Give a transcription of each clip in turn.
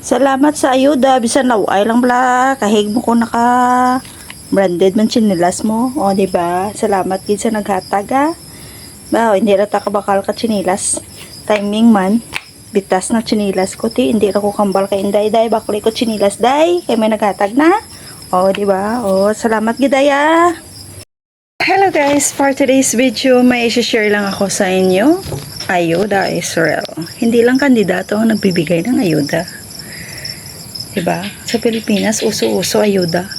Salamat sa ayuda. Bisan laway lang bla. Kahig mo ko naka branded man chinilas mo. O, di ba? Salamat gid sa naghatag ha. Ba, hindi ra ta kabakal ka chinilas. Timing man. Bitas na chinilas ko ti. Hindi ra kambal kay inday day. Bakli ko chinilas day. Kay may naghatag na. O, di ba? O, salamat gid ah. Hello guys! For today's video, may share lang ako sa inyo. Ayuda Israel. Hindi lang kandidato ang nagbibigay ng ayuda. Diba? Sa Pilipinas, uso-uso ayuda.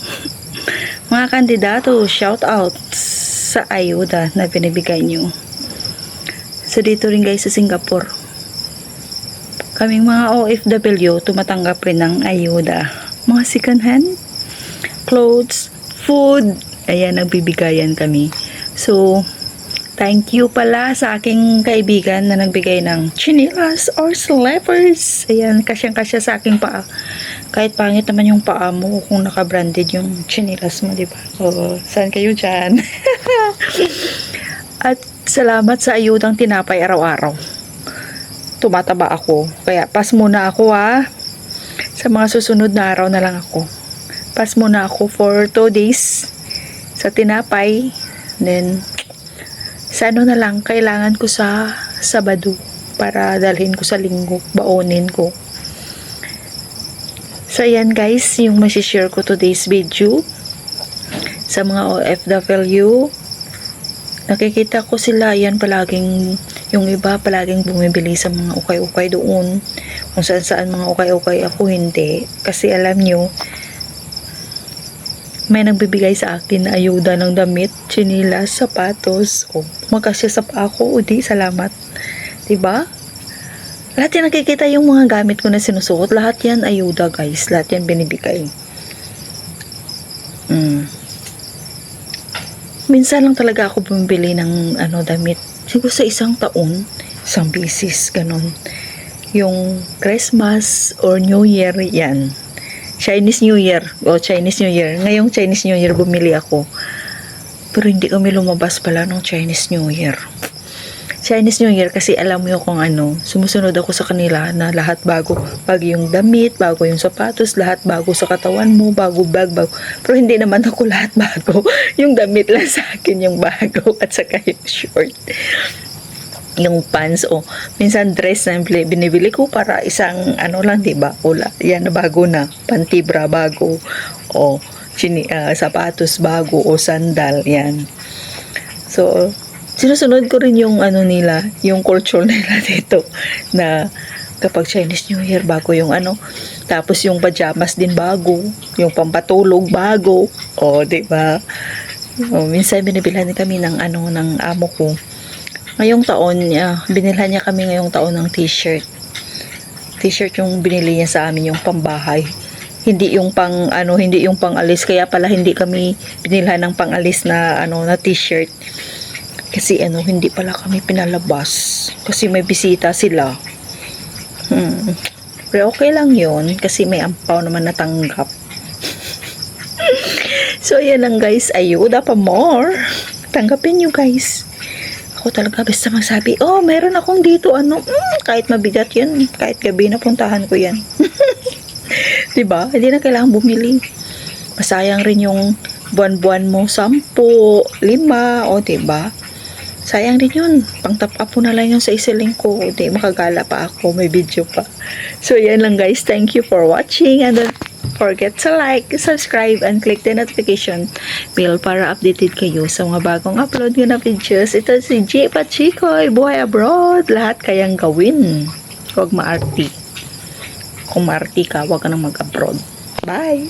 Mga kandidato, shout out sa ayuda na binibigay nyo. So dito rin guys sa Singapore. Kaming mga OFW, tumatanggap rin ng ayuda. Mga second hand, clothes, food, ayan, nagbibigayan kami. So, thank you pala sa aking kaibigan na nagbigay ng chinilas or slippers. Ayan, kasyang-kasya sa aking paa. Kahit pangit naman yung paa mo kung naka-branded yung chinilas mo, di ba? So, saan kayo dyan? At salamat sa ayudang tinapay araw-araw. Tumataba ako. Kaya, pas muna ako ha. Sa mga susunod na araw na lang ako. Pas muna ako for 2 days sa tinapay. Then, sa ano na lang, kailangan ko sa Sabado para dalhin ko sa linggo, baonin ko. So, ayan guys, yung masishare ko today's video sa mga OFW. Nakikita ko sila, yan palaging, yung iba palaging bumibili sa mga ukay-ukay doon. Kung saan saan mga ukay-ukay ako, hindi. Kasi alam nyo, may nagbibigay sa akin na ayuda ng damit, chinilas, sapatos, o magkasya sa ako, o di, salamat. ba? Lahat yan nakikita yung mga gamit ko na sinusuot, lahat yan ayuda guys, lahat yan binibigay. Mm. Minsan lang talaga ako bumibili ng ano damit. Siguro sa isang taon, isang bisis, ganun. Yung Christmas or New Year, yan. Chinese New Year. O, Chinese New Year. Ngayong Chinese New Year, bumili ako. Pero hindi kami lumabas pala ng Chinese New Year. Chinese New Year kasi alam mo kung ano, sumusunod ako sa kanila na lahat bago. Bago yung damit, bago yung sapatos, lahat bago sa katawan mo, bago bag, bago. Pero hindi naman ako lahat bago. Yung damit lang sa akin yung bago at saka yung short yung pants o minsan dress na bili- binibili ko para isang ano lang 'di ba? Wala yan bago na. Pantibra bago o chini, ah, sapatos bago o sandal yan. So sinusunod ko rin yung ano nila yung culture nila dito na kapag Chinese New Year bago yung ano tapos yung pajamas din bago yung pampatulog bago o 'di ba? O, minsan binibilhan kami ng ano ng amo ko ngayong taon niya, binilhan niya kami ngayong taon ng t-shirt. T-shirt yung binili niya sa amin, yung pambahay. Hindi yung pang ano, hindi yung pang alis kaya pala hindi kami binilhan ng pang alis na ano na t-shirt. Kasi ano, hindi pala kami pinalabas kasi may bisita sila. Hmm. Pero okay lang yun kasi may ampaw naman natanggap. so, ayan lang guys. Ayuda pa more. Tanggapin nyo guys ako talaga basta magsabi, oh, meron akong dito, ano, mm, kahit mabigat yan, kahit gabi na puntahan ko yan. 'Di ba? Hindi na kailangan bumili. Masayang rin yung buwan-buwan mo, sampu, lima, o 'di ba? Sayang din yun. Pang top up na lang yun sa isiling ko. Hindi, makagala pa ako. May video pa. So, yan lang guys. Thank you for watching. And don't forget to like, subscribe, and click the notification bell para updated kayo sa mga bagong upload ko na videos. Ito si G. Pachikoy, buhay abroad. Lahat kayang gawin. Huwag maarti. Kung maarti ka, huwag ka nang mag-abroad. Bye!